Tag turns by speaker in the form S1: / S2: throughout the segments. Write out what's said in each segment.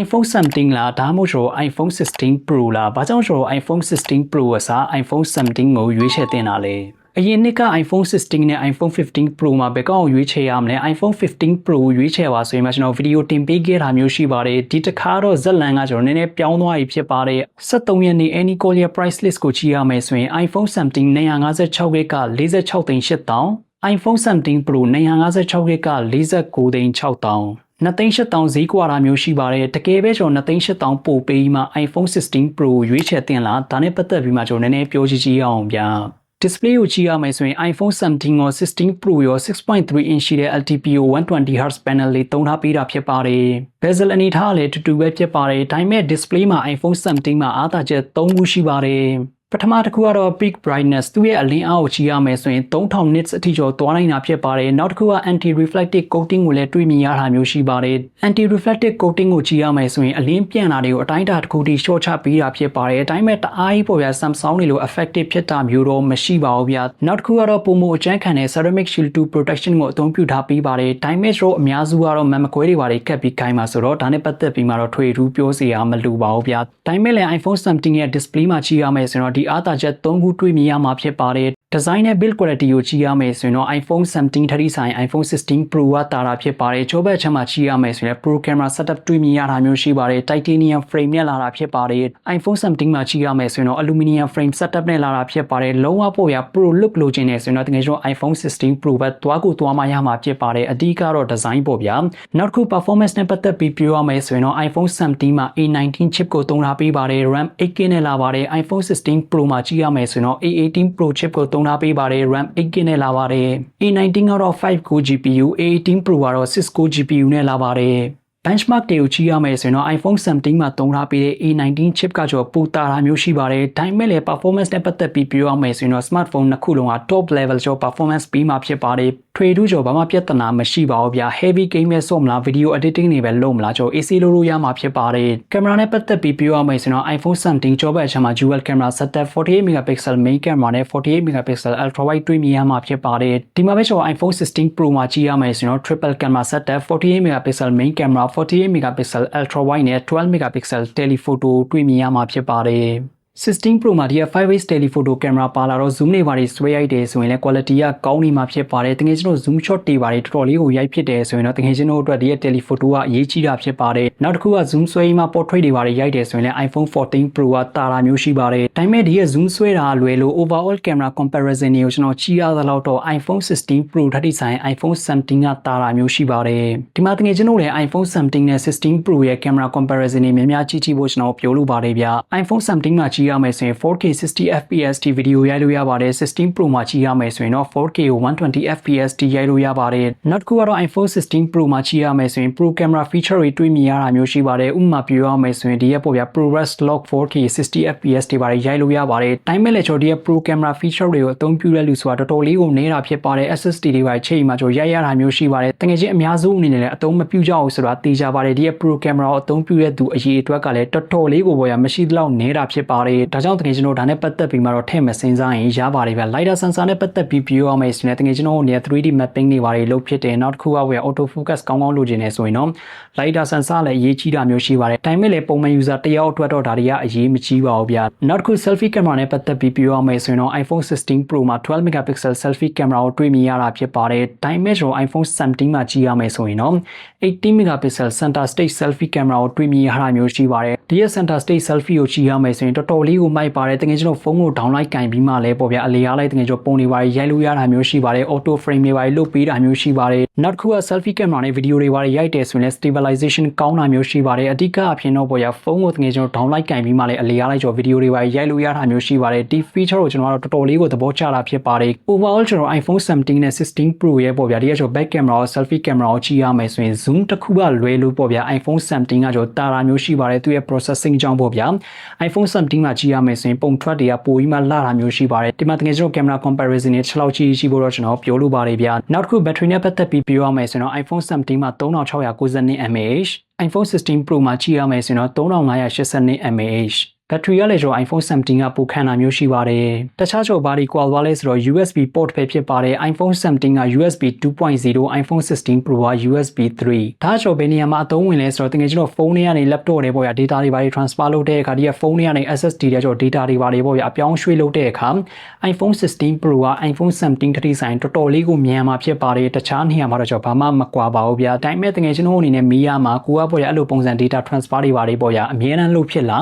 S1: iPhone 17လားဒါမှမဟုတ်ဆို iPhone 16 Pro လားဘာကြောင့်ဆို iPhone 16 Pro အစား iPhone 17ကိုရွေးချယ်တင်တာလဲအရင်နှစ်က iPhone 16နဲ့ iPhone 15 Pro မှာဘယ်ကောက်ရွေးချယ်ရမလဲ iPhone 15 Pro ရွေးချယ်ပါဆိုရင်မှကျွန်တော်ဗီဒီယိုတင်ပေးခဲ့တာမျိုးရှိပါတယ်ဒီတစ်ခါတော့ဇက်လန်ကကျွန်တော်နည်းနည်းပြောင်းသွားပြီဖြစ်ပါတယ်73ရက်နေ့ Any Collier price list ကိုကြည့်ရမယ်ဆိုရင် iPhone 17 256GB က46သိန်း8000 iPhone 17 Pro 256GB က49သိန်း6000 2,8000ဈေးကွာတာမျိုးရှိပါတယ်တကယ်ပဲကျွန်တော်2,8000ပို့ပေးမှ iPhone 16 Pro ရွေးချယ်တင်လာဒါနဲ့ပတ်သက်ပြီးမှကျွန်တော်နည်းနည်းပြောကြည့်ကြည့်အောင်ဗျာ display ကိုကြည့်ရမယ်ဆိုရင် iPhone 17ရော16 Pro ရော6.3 inch ရှိတဲ့ LTPO 120Hz panel လေးသုံးထားပေးတာဖြစ်ပါတယ် bezel အနေထားလည်းတူတူပဲဖြစ်ပါတယ်ဒါပေမဲ့ display မှာ iPhone 17မှာအားသာချက်3ခုရှိပါတယ် ပထမတစ်ခုကတော့ peak brightness သူ့ရဲ့အလင်းအားကိုကြည့်ရမယ်ဆိုရင်3000 nits အထိကျော်သွားနိုင်တာဖြစ်ပါတယ်နောက်တစ်ခုက anti reflective coating ကိုလည်းတွေ့မြင်ရတာမျိုးရှိပါတယ် anti reflective coating ကိုကြည့်ရမယ်ဆိုရင်အလင်းပြန်တာတွေကိုအတိုင်းအတာတစ်ခုထိ short ချပေးတာဖြစ်ပါတယ်အတိုင်းမဲ့တအားကြီးပေါ်ပြ Samsung တွေလို effective ဖြစ်တာမျိုးတော့မရှိပါဘူးဗျာနောက်တစ်ခုကတော့ပုံမအကျန်းခံတဲ့ ceramic shield 2 protection ကိုအသုံးပြုထားပေးပါတယ် damage တော့အများစုကတော့မမကွဲတွေပါတယ်ကပ်ပြီးခိုင်းပါဆိုတော့ဒါနဲ့ပတ်သက်ပြီးမှတော့ထွေထူးပြောစရာမလိုပါဘူးဗျာဒါပေမဲ့လည်း iPhone 17ရဲ့ display မှာကြည့်ရမယ်ဆိုတော့ဒီအားသာချက်3ခုတွေ့မြင်ရမှာဖြစ်ပါတယ် design နဲ့ build quality ကိုကြည့်ရမယ်ဆိုရင်တော့ iPhone 17ထရီဆိုင် iPhone 16 Pro ကတာတာဖြစ်ပါတယ်ချိုးဘက်ချက်မှာကြည့်ရမယ်ဆိုရင် Pro camera setup တွေ့မြင်ရတာမျိုးရှိပါတယ် titanium frame နဲ့လာတာဖြစ်ပါတယ် iPhone 17မှာကြည့်ရမယ်ဆိုရင်တော့ aluminum frame setup နဲ့လာတာဖြစ်ပါတယ်လုံးဝပို့ရ Pro look လိုချင်နေဆိုရင်တော့တကယ်တော့ iPhone 16 Pro ပဲသွားကိုသွားမှရမှာဖြစ်ပါတယ်အဓိကတော့ design ပေါ့ဗျာနောက်တစ်ခု performance နဲ့ပတ်သက်ပြီးပြောရမယ်ဆိုရင်တော့ iPhone 17မှာ A19 chip ကိုသုံးထားပေးပါတယ် RAM 8GB နဲ့လာပါတယ် iPhone 16 Pro မှာကြည့်ရမယ်ဆိုရင်တော့ A18 Pro chip ကိုသုံးထားပေးပါတယ် RAM 8GB နဲ့လာပါတယ် A19 ကတော့5 core GPU A18 Pro ကတော့6 core GPU နဲ့လာပါတယ် benchmark တွေကိုကြည့်ရမယ်ဆိုရင်တော့ iPhone 17မှာသုံးထားပေးတဲ့ A19 chip ကကျော်ပူတာတာမျိုးရှိပါတယ်။ဒါပေမဲ့လည်း performance နဲ့ပတ်သက်ပြီးပြောရမယ်ဆိုရင်တော့ smartphone နှစ်ခုလုံးက top level ကျော် performance ပြီးမှဖြစ်ပါတယ်။ထွေထူးကျော်ဘာမှပြဿနာမရှိပါဘူးဗျာ။ heavy game နဲ့ဆော့မလား video editing တွေပဲလုပ်မလားကျော် AC လို့လို့ရမှာဖြစ်ပါတယ်။ကင်မရာနဲ့ပတ်သက်ပြီးပြောရမယ်ဆိုရင်တော့ iPhone 17ကျော်ဘက်အချက်မှာ dual camera setup 48 megapixel main camera နဲ့48 megapixel ultra wide တွေ့မြင်ရမှာဖြစ်ပါတယ်။ဒီမှာပဲကျော် iPhone 16 Pro မှာကြည့်ရမယ်ဆိုရင်တော့ triple camera setup 48 megapixel main camera 48 megapixel ultra wide နဲ့12 megapixel telephoto တွေ့မြင်ရမှာဖြစ်ပါတယ် 16 Pro မှာဒီက 5x telephoto camera ပါလာတော့ zoom တွေပါတွေဆွဲရိုက်တယ်ဆိုရင်လည်း quality ကကောင်းနေမှာဖြစ်ပါတယ်တကယ်ကျွန်တော် zoom shot တွေပါတွေတော်တော်လေးကိုရိုက်ဖြစ်တယ်ဆိုရင်တော့တကယ်ကျွန်တော်တို့အတွက်ဒီက telephoto ကအရေးကြီးတာဖြစ်ပါတယ်နောက်တစ်ခုက zoom ဆွဲပြီးမှ portrait တွေပါတွေရိုက်တယ်ဆိုရင်လည်း iPhone 14 Pro ကတာတာမျိုးရှိပါတယ်ဒါပေမဲ့ဒီက zoom ဆွဲတာလွယ်လို့ overall camera comparison တွေကိုကျွန်တော်ကြည့်ရသလောက်တော့ iPhone 16 Pro ထပ်တိဆိုင် iPhone 17ကတာတာမျိုးရှိပါတယ်ဒီမှာတကယ်ကျွန်တော်လည်း iPhone 17နဲ့16 Pro ရဲ့ camera comparison တွေများများကြည့်ကြည့်ဖို့ကျွန်တော်ပြောလိုပါတယ်ဗျာ iPhone 17မှာကြည့်ရမယ်ဆိုရင် 4K 60 fps ထိဗီဒီယိုရိုက်လို့ရပါတယ်16 Pro မှာကြည့်ရမယ်ဆိုရင်တော့ 4K ကို120 fps ထိရိုက်လို့ရပါတယ်နောက်တစ်ခုကတော့ iPhone 16 Pro မှာကြည့်ရမယ်ဆိုရင် Pro camera feature တွေတွေ့မြင်ရတာမျိုးရှိပါတယ်ဥပမာပြောရမယ်ဆိုရင်ဒီရဲ့ပေါ့ဗျာ ProRes Log 4K 60 fps တွေပါတယ်ရိုက်လို့ရပါတယ်တိုင်းမဲ့လေချော်ဒီရဲ့ Pro camera feature တွေကိုအသုံးပြုရလို့ဆိုတာတော်တော်လေးကိုနေတာဖြစ်ပါတယ် SSD တွေပါချိန်မှာကျရိုက်ရတာမျိုးရှိပါတယ်တကယ်ချင်းအများစုအနေနဲ့လည်းအသုံးမပြုကြဘူးဆိုတာသိကြပါတယ်ဒီရဲ့ Pro camera ကိုအသုံးပြုတဲ့သူအရေးအတွက်ကလည်းတော်တော်လေးကိုပေါ့ဗျာမရှိသလောက်နေတာဖြစ်ပါတယ်ဒါကြောင့်တကယ်ကျွန်တော်ဒါနဲ့ပတ်သက်ပြီးမှတော့ထည့်မစင်စားရင်ရပါတယ်ဗျ LiDAR sensor နဲ့ပတ်သက်ပြီးပြောရမယ်ဆိုရင်တကယ်ကျွန်တော်တို့နေ 3D mapping တွေပါတယ်လုပ်ဖြစ်တယ်နောက်တစ်ခုကဝယ် auto focus ကောင်းကောင်းလုပ်ချင်နေဆိုရင်တော့ LiDAR sensor လည်းအရေးကြီးတာမျိုးရှိပါတယ်ဒါပေမဲ့လည်းပုံမှန် user တယောက်အတွက်တော့ဒါတွေကအရေးမကြီးပါဘူးဗျနောက်တစ်ခု selfie camera နဲ့ပတ်သက်ပြီးပြောရမယ်ဆိုရင်တော့ iPhone 16 Pro မှာ12 megapixel selfie camera ကိုတွေ့မြင်ရတာဖြစ်ပါတယ်ဒါပေမဲ့ကျွန်တော် iPhone 17မှာကြည့်ရမယ်ဆိုရင်တော့18 megapixel center stage selfie camera ကိုတွေ့မြင်ရတာမျိုးရှိပါတယ်ဒီရဲ့ center stage selfie ကိုကြည့်ရမယ်ဆိုရင်တော်တော်လေးကိုမိုက်ပါတယ်တကယ်ကျွန်တော်ဖုန်းကို downlight ကင်ပြီးမှလည်းပေါ့ဗျာအလေအားလိုက်တကယ်ကျွန်တော်ပုံတွေပါရိုက်လို့ရတာမျိုးရှိပါတယ် auto frame တွေပါလုတ်ပေးတာမျိုးရှိပါတယ်နောက်တစ်ခုက selfie camera နဲ့ video တွေပါရိုက်တယ်ဆိုရင်လည်း stabilization ကောင်းတာမျိုးရှိပါတယ်အဓိကအဖြစ်တော့ပေါ့ဗျာဖုန်းကိုတကယ်ကျွန်တော် downlight ကင်ပြီးမှလည်းအလေအားလိုက်ကျွန်တော် video တွေပါရိုက်လို့ရတာမျိုးရှိပါတယ်ဒီ feature ကိုကျွန်တော်ကတော့တော်တော်လေးကိုသဘောကျတာဖြစ်ပါတယ် overall ကျွန်တော် iPhone 17နဲ့16 Pro ရဲ့ပေါ့ဗျာဒီကကျွန်တော် back camera ကို selfie camera ကိုကြည့်ရမယ်ဆိုရင် zoom တစ်ခုကလွယ်လို့ပေါ့ဗျာ iPhone 17ကကျွန်တော်တာတာမျိုးရှိပါတယ်သူရဲ့ processing ကြောင့်ပေါ့ဗျာ iPhone 17မှာကြည့်ရမယ်ဆိုရင်ပုံထွက်တွေကပိုပြီးမှလာတာမျိုးရှိပါတယ်ဒီမှာတကယ်ကျွန်တော် camera comparison နဲ့6လောက်ကြီးရှိဖို့တော့ကျွန်တော်ပြောလိုပါတယ်ဗျာနောက်တစ်ခု battery နဲ့ပတ်သက်ပြီးပြောရမယ်ဆိုရင်တော့ iPhone 17မှာ3692 mAh iPhone 16 Pro မှာကြည့်ရမယ်ဆိုရင်တော့3582 mAh ဘက်ထရီကလည်းကျွန်တော် iPhone 17ကပိုခန့်တာမျိုးရှိပါတယ်တခြားကျွန်တော်ဘာဒီကွာသွားလဲဆိုတော့ USB port ပဲဖြစ်ပါတယ် iPhone 17က USB 2.0 iPhone 16 Pro က USB 3ဒါကြောင့်ဘယ်နေရာမှာအသုံးဝင်လဲဆိုတော့တကယ်ကျွန်တော်ဖုန်းထဲကနေ laptop တွေပေါ့ဗျာ data တွေဘာတွေ transfer လုပ်တဲ့အခါဒီကဖုန်းထဲကနေ SSD တွေကျွန်တော် data တွေဘာတွေပေါ့ဗျာအပြောင်းရွှေ့လုပ်တဲ့အခါ iPhone 16 Pro က iPhone 17ခတိဆိုင်တော်တော်လေးကိုမြန်မှာဖြစ်ပါတယ်တခြားနေရာမှာတော့ကျွန်တော်ဘာမှမကွာပါဘူးဗျာဒါပေမဲ့တကယ်ကျွန်တော်အနေနဲ့မီးရမှာကိုကပေါ့ဗျာအဲ့လိုပုံစံ data transfer တွေဘာတွေပေါ့ဗျာအမြဲတမ်းလုပ်ဖြစ်လာ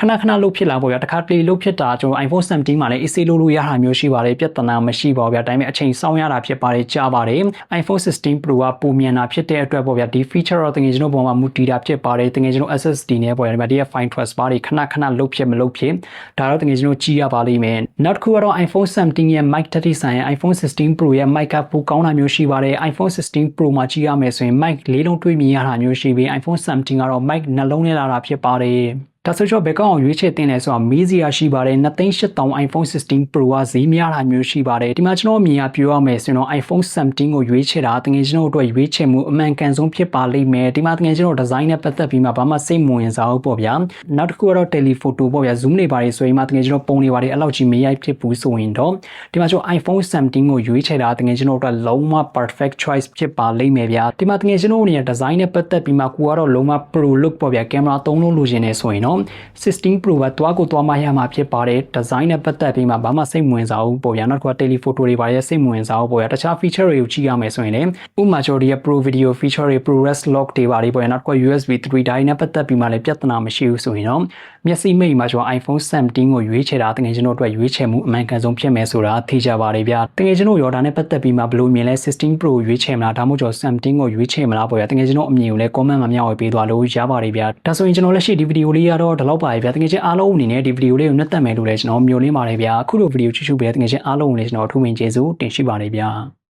S1: ခဏခဏလုပ်ဖြစ်လာပေါ့ဗျာတစ်ခါတလေလုပ်ဖြစ်တာကျွန်တော် iPhone 17မှာလည်း AC လို့လို့ရတာမျိုးရှိပါတယ်ပြဿနာမရှိပါဘူးဗျာဒါပေမဲ့အချိန်စောင့်ရတာဖြစ်ပါတယ်ကြားပါတယ် iPhone 16 Pro ကပုံမြန်တာဖြစ်တဲ့အတွက်ပေါ့ဗျာဒီ feature တော့တကယ်ကျွန်တော်ပုံမှာမူတည်တာဖြစ်ပါတယ်တကယ်ကျွန်တော် SSD နဲ့ပေါ့ဗျာဒီမှာဒီက file transfer တွေခဏခဏလုပ်ဖြစ်မလုပ်ဖြစ်ဒါတော့တကယ်ကျွန်တော်ကြည့်ရပါလိမ့်မယ်နောက်တစ်ခုကတော့ iPhone 17ရဲ့ mic တက်တိဆိုင်ရဲ့ iPhone 16 Pro ရဲ့ mic ကပိုကောင်းတာမျိုးရှိပါတယ် iPhone 16 Pro မှာကြည့်ရမယ်ဆိုရင် mic လေးလုံးတွေးမြင်ရတာမျိုးရှိပြီး iPhone 17ကတော့ mic နှလုံးနဲ့လာတာဖြစ်ပါတယ် ဒါဆိုတော့ဘယ်ကောင်အောင်ရွေးချယ်တင်လဲဆိုတော့မေးစရာရှိပါတယ်2,8000 iPhone 16 Pro ကဈေးများတာမျိုးရှိပါတယ်ဒီမှာကျွန်တော်အမြင်အပြောရမယ်ဆိုတော့ iPhone 17ကိုရွေးချယ်တာတကယ်ကျွန်တော်တို့အတွက်ရွေးချယ်မှုအမှန်ကန်ဆုံးဖြစ်ပါလိမ့်မယ်ဒီမှာတကယ်ကျွန်တော်ဒီဇိုင်းနဲ့ပတ်သက်ပြီးမှဘာမှစိတ်မဝင်စားဘူးပေါ့ဗျာနောက်တစ်ခုကတော့ telephoto ပေါ့ဗျာ zoom တွေပါတယ်ဆိုရင်မှတကယ်ကျွန်တော်ပုံတွေပါတယ်အဲ့လောက်ကြီးမရိုက်ဖြစ်ဘူးဆိုရင်တော့ဒီမှာကျွန်တော် iPhone 17ကိုရွေးချယ်တာတကယ်ကျွန်တော်တို့အတွက်လုံးဝ perfect choice ဖြစ်ပါလိမ့်မယ်ဗျာဒီမှာတကယ်ကျွန်တော်အနေနဲ့ဒီဇိုင်းနဲ့ပတ်သက်ပြီးမှကိုကတော့လုံးဝ pro look ပေါ့ဗျာကင်မရာသုံးလုံးလိုချင်နေဆိုရင်တော့16 Pro ကတွားကိုတွားမရမှာဖြစ်ပါတယ်ဒီဇိုင်းနဲ့ပတ်သက်ပြီးမှဘာမှစိတ်မဝင်စားဘူးပေါ့ဗျာနောက်တစ်ခုက telephoto တွေပါတယ်စိတ်မဝင်စားဘူးပေါ့ဗျာတခြား feature တွေကိုကြည့်ရမယ်ဆိုရင်လည်းဥပမာကျွန်တော်ဒီရဲ့ pro video feature တွေ ProRes log တွေပါတယ်ပေါ့ဗျာနောက်တစ်ခုက USB 3 drive နဲ့ပတ်သက်ပြီးမှလည်းပြဿနာမရှိဘူးဆိုရင်တော့မျက်စိမိတ်မှာကျွန်တော် iPhone 17ကိုရွေးချယ်တာတကယ်ကျွန်တော်တို့အတွက်ရွေးချယ်မှုအမှန်ကန်ဆုံးဖြစ်မယ်ဆိုတာသိကြပါတယ်ဗျာတကယ်ကျွန်တော်ရောဒါနဲ့ပတ်သက်ပြီးမှဘယ်လိုမြင်လဲ16 Pro ရွေးချယ်မလားဒါမှမဟုတ်ကျွန်တော်17ကိုရွေးချယ်မလားပေါ့ဗျာတကယ်ကျွန်တော်အမြင်ကိုလည်း comment မှာမျှဝေပေးသွားလို့ရပါတယ်ဗျာဒါဆိုရင်ကျွန်တော်လက်ရှိဒီဗီဒီယိုလေးကတော့ဒီလောက်ပါပဲဗျာတကယ်ချင်းအားလုံးအနေနဲ့ဒီဗီဒီယိုလေးကိုနှက်သက်မယ်လို့လည်းကျွန်တော်မျှော်လင့်ပါတယ်ဗျာအခုလိုဗီဒီယိုချစ်ချူပဲတကယ်ချင်းအားလုံးကိုလည်းကျွန်တော်ထူးမင်ကျေးဇူးတင်ရှိပါတယ်ဗျာ